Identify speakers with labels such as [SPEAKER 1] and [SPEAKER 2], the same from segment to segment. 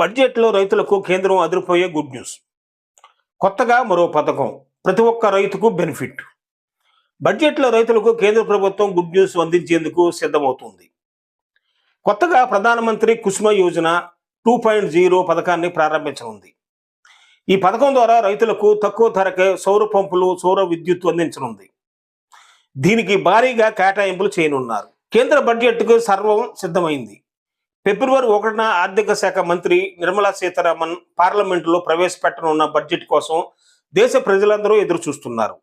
[SPEAKER 1] బడ్జెట్లో రైతులకు కేంద్రం అదిరిపోయే గుడ్ న్యూస్ కొత్తగా మరో పథకం. ప్రతి ఒక్క రైతుకు బెనిఫిట్ బడ్జెట్లో రైతులకు కేంద్ర ప్రభుత్వం గుడ్ న్యూస్ అందించేందుకు సిద్ధమవుతుంది. కొత్తగా ప్రధానమంత్రి Kusum Yojana two point zero పథకాన్ని ప్రారంభించనుంది. ఈ పథకం ద్వారా రైతులకు తక్కువ ధరకే సౌర పంపులు సౌర విద్యుత్ అందించనుంది. దీనికి భారీగా కేటాయింపులు చేయనున్నారు. కేంద్ర బడ్జెట్కు సర్వం సిద్ధమైంది. ఫిబ్రవరి ఒకటిన ఆర్థిక శాఖ మంత్రి నిర్మలా సీతారామన్ పార్లమెంటులో ప్రవేశపెట్టనున్న బడ్జెట్ కోసం దేశ ప్రజలందరూ ఎదురు చూస్తున్నారు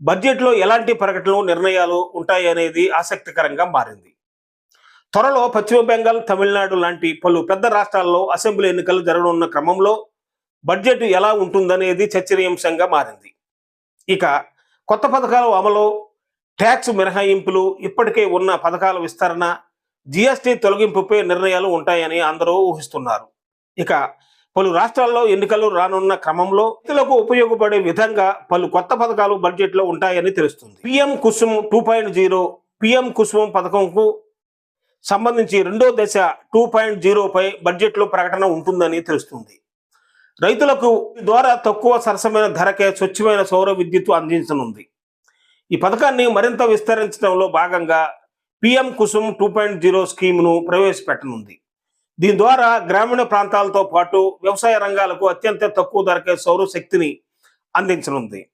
[SPEAKER 1] బడ్జెట్లో ఎలాంటి ప్రకటనలు నిర్ణయాలు ఉంటాయనేది ఆసక్తికరంగా మారింది. త్వరలో పశ్చిమ బెంగాల్ తమిళనాడు లాంటి పలు పెద్ద రాష్ట్రాల్లో అసెంబ్లీ ఎన్నికలు జరగనున్న క్రమంలో బడ్జెట్ ఎలా ఉంటుందనేది చర్చనీయాంశంగా మారింది. ఇక కొత్త పథకాల అమలు ట్యాక్స్ మినహాయింపులు ఇప్పటికే ఉన్న పథకాల విస్తరణ జిఎస్టీ తొలగింపుపై నిర్ణయాలు ఉంటాయని అందరూ ఊహిస్తున్నారు. ఇక పలు రాష్ట్రాల్లో ఎన్నికలు రానున్న క్రమంలో రైతులకు ఉపయోగపడే విధంగా పలు కొత్త పథకాలు బడ్జెట్లో ఉంటాయని తెలుస్తుంది. PM Kusum two point zero PM Kusum పథకంకు సంబంధించి రెండో దశ టూ పాయింట్ జీరోపై బడ్జెట్లో ప్రకటన ఉంటుందని తెలుస్తుంది. రైతులకు ద్వారా తక్కువ సరసమైన ధరకే స్వచ్ఛమైన సౌర విద్యుత్ అందించనుంది. ఈ పథకాన్ని మరింత విస్తరించడంలో భాగంగా PM Kusum two point zero స్కీమ్ను ప్రవేశపెట్టనుంది. దీని ద్వారా గ్రామీణ ప్రాంతాలతో పాటు వ్యవసాయ రంగాలకు అత్యంత తక్కువ ధరకే సౌర శక్తిని అందించనుంది.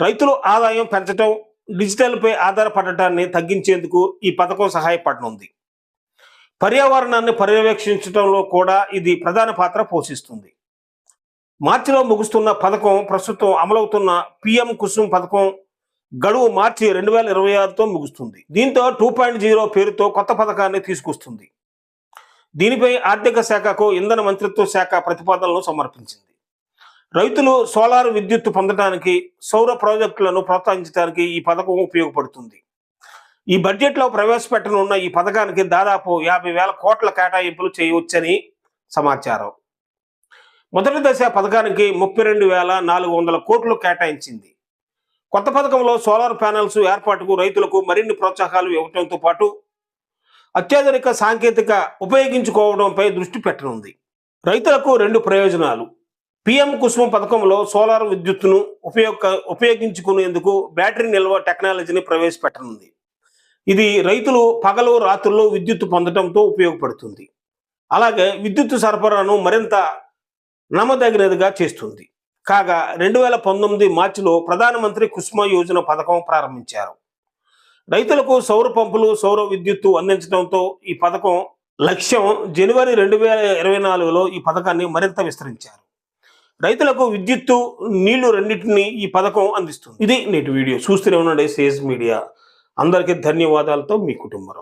[SPEAKER 1] రైతులు ఆదాయం పెంచడం డిజిటల్పై ఆధారపడటాన్ని తగ్గించేందుకు ఈ పథకం సహాయపడనుంది. పర్యావరణాన్ని పర్యవేక్షించడంలో కూడా ఇది ప్రధాన పాత్ర పోషిస్తుంది. మార్చిలో ముగుస్తున్న పథకం ప్రస్తుతం అమలవుతున్న పిఎం కుసుమ్ పథకం గడువు మార్చి రెండు వేల ఇరవై ఆరుతో ముగుస్తుంది. దీంతో టూ పాయింట్ జీరో పేరుతో కొత్త పథకాన్ని తీసుకొస్తుంది. దీనిపై ఆర్థిక శాఖకు ఇంధన మంత్రిత్వ శాఖ ప్రతిపాదనలు సమర్పించింది. రైతులు సోలార్ విద్యుత్ పొందడానికి సౌర ప్రాజెక్టులను ప్రోత్సహించడానికి ఈ పథకం ఉపయోగపడుతుంది. ఈ బడ్జెట్లో ప్రవేశపెట్టనున్న ఈ పథకానికి దాదాపు యాభై వేల కోట్ల కేటాయింపులు చేయవచ్చని సమాచారం. మొదటి దశ పథకానికి ముప్పై రెండు వేల నాలుగు వందల కోట్లు కేటాయించింది. కొత్త పథకంలో సోలార్ ప్యానెల్స్ ఏర్పాటుకు రైతులకు మరిన్ని ప్రోత్సాహాలు ఇవ్వడంతో పాటు అత్యాధునిక సాంకేతిక ఉపయోగించుకోవడంపై దృష్టి పెట్టనుంది. రైతులకు రెండు ప్రయోజనాలు. పిఎం కుసుమ పథకంలో సోలార్ విద్యుత్తును ఉపయోగ ఉపయోగించుకునేందుకు బ్యాటరీ నిల్వ టెక్నాలజీని ప్రవేశపెట్టనుంది. ఇది రైతులు పగలు రాత్రుల్లో విద్యుత్తు పొందడంతో ఉపయోగపడుతుంది. అలాగే విద్యుత్ సరఫరాను మరింత నమ్మదగినదిగా చేస్తుంది. కాగా రెండు వేల పంతొమ్మిది మార్చిలో ప్రధానమంత్రి కుసుమ యోజన పథకం ప్రారంభించారు. రైతులకు సౌర పంపులు సౌర విద్యుత్తు అందించడంతో ఈ పథకం లక్ష్యం జనవరి రెండు వేల ఇరవై నాలుగులో ఈ పథకాన్ని మరింత విస్తరించారు. రైతులకు విద్యుత్తు నీళ్ళు రెండింటిని ఈ పథకం అందిస్తుంది. ఇది నేటి వీడియో. చూస్తూనే ఉండండి సేజ్ మీడియా. అందరికీ ధన్యవాదాలతో మీ కుటుంబం